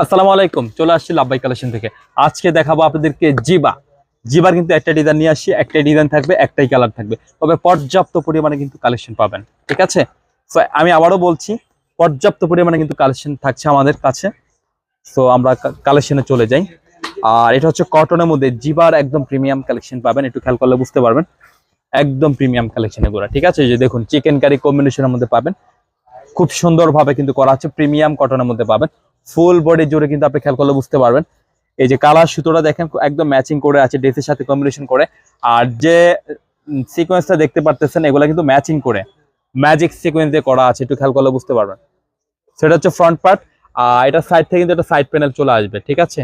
আসসালামু আলাইকুম, চলে আসছি লাভবাই কালেকশন থেকে। আজকে দেখাবো আপনাদেরকে জিবা। জিবার কিন্তু একটা ডিজাইন নিয়ে আসছি একটাই ডিজাইন থাকবে, একটাই কালার থাকবে। তবে পর্যাপ্ত পরিমাণে কিন্তু কালেকশন পাবেন, ঠিক আছে? তো আমি আবারও বলছি, পর্যাপ্ত পরিমাণে কিন্তু কালেকশন থাকছে আমাদের কাছে। তো আমরা কালেকশনে চলে যাই। আর এটা হচ্ছে কটনের মধ্যে জিবার একদম প্রিমিয়াম কালেকশন পাবেন, একটু খেয়াল করলে বুঝতে পারবেন। একদম প্রিমিয়াম কালেকশন এগুলো ঠিক আছে? যে দেখুন চিকেন কারি কম্বিনেশনের মধ্যে পাবেন। খুব সুন্দরভাবে কিন্তু করা আছে প্রিমিয়াম কটনের মধ্যে পাবেন। ফুল বডি জুড়ে কিন্তু আপনি খেয়াল করলে বুঝতে পারবেন। এই যে কালার সুতোটা দেখেন, একদম ম্যাচিং করে আছে, ড্রেসের সাথে কম্বিনেশন করে। আর যে সিকোয়েন্সটা দেখতে পারতেছেন, এগুলো কিন্তু ম্যাচিং করে। ম্যাজিক সিকোয়েন্স দিয়ে করা আছে, একটু খেয়াল করলে বুঝতে পারবেন। সেটা হচ্ছে ফ্রন্ট পার্ট আর এটা সাইড থেকে কিন্তু একটা সাইড প্যানেল চলে আসবে, ঠিক আছে?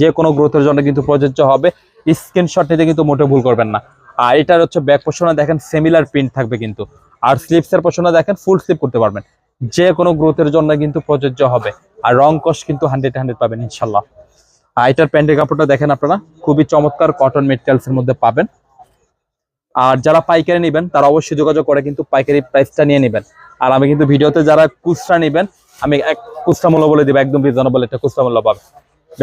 যে কোনো গ্রোথের জন্য কিন্তু প্রযোজ্য হবে। স্ক্রিনশট নিতে কিন্তু মোটে ভুল করবেন না। আর এটার হচ্ছে ব্যাক পোর্শনে দেখেন সিমিলার প্রিন্ট থাকবে কিন্তু। আর স্লিপসের পোর্শনে দেখেন ফুল স্লিপ করতে পারবেন। যে কোনো গ্রোথের জন্য কিন্তু প্রযোজ্য হবে। আর রং কস কিন্তু হান্ড্রেড হান্ড্রেড পাবেন, ইনশাল্লাহ। এটার প্যান্টের কাপড়টা দেখেন আপনারা, খুবই চমৎকার কটন মেটেরিয়ালস এর মধ্যে পাবেন। আর যারা পাইকারি নেবেন, তারা অবশ্যই যোগাযোগ করে কিন্তু পাইকারি প্রাইসটা নিয়ে নেবেন। আর আমি কিন্তু ভিডিওতে যারা কুচরা নেবেন, আমি এক কুচরা মূল্য বলে দিব, একদম রিজনেবল একটা খুচরা মূল্য পাবে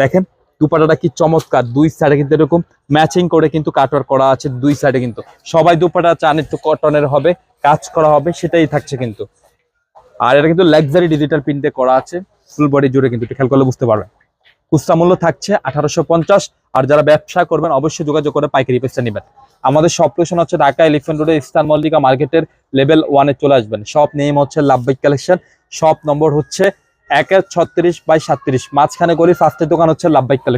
দেখেন, দুপাটাটা কি চমৎকার, দুই সাইডে কিন্তু এরকম ম্যাচিং করে কিন্তু কাটওয়ার করা আছে, দুই সাইডে কিন্তু। সবাই দুপাটা চান, একটু কটনের হবে, কাজ করা হবে, সেটাই থাকছে কিন্তু। আর এটা কিন্তু লাক্সারি ডিজিটাল প্রিন্টে করা আছে। ফুল বডি জুড়ে কিন্তু খেয়াল করলে বুঝতে পারবেন। খুচরা মূল্য থাকছে আঠারোশো পঞ্চাশ, আর যারা ব্যবসা করবেন অবশ্যই যোগাযোগ করে পাইকারি পেসটা নেবেন। আমাদের সব লোকেশন হচ্ছে ঢাকা এলিফেন্ট রোডে ইস্তান মল্লিকা মার্কেটের লেভেল ওয়ানে চলে আসবেন। সব নেম হচ্ছে লাভবাইক কালেকশন সব নম্বর হচ্ছে এক এক ছত্রিশ বাই সাত্রিশ। মাঝখানে গলি ফার্স্টের দোকান হচ্ছে লাভবাইক কালেকশন